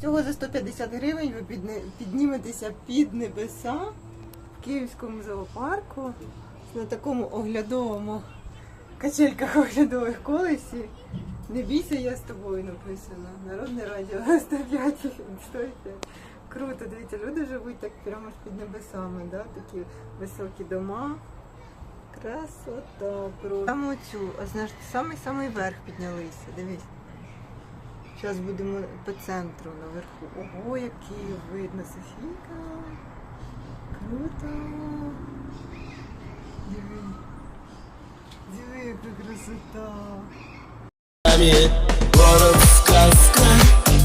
Всього за 150 гривень ви підніметеся під небеса в Київському зоопарку на такому оглядовому качельках оглядових колесі. Не бійся, я з тобою написано. Народне радіо 105 стойте. Круто, дивіться, люди живуть так прямо ж під небесами, да? такі високі дома. Красота просто. Там оцю, а знаєш, самий-самий верх піднялися, дивись. Зараз будемо по центру наверху. Ого, який видно, Софійка. Круто. Диви. Диви, яка красота. Город сказка,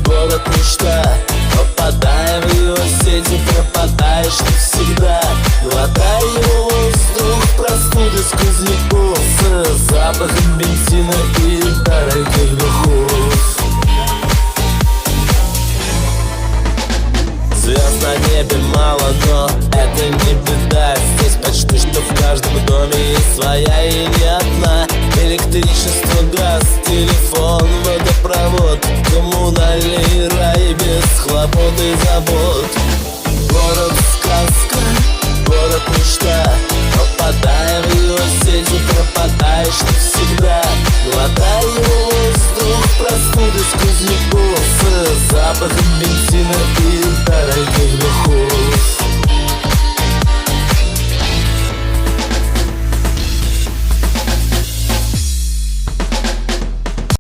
город мечта Попадая в его сети, пропадаешь навсегда Глотай его воздух, простуды сквозняков С запахом бензина и дорогих духов Звезд на небе мало, но это не беда. Здесь почти что в каждом доме есть своя и не одна Электричество, газ, телефон, водопровод Коммунальный рай без хлопот и забот. Город сказка, город мечта. Попадая в его сети, пропадаешь навсегда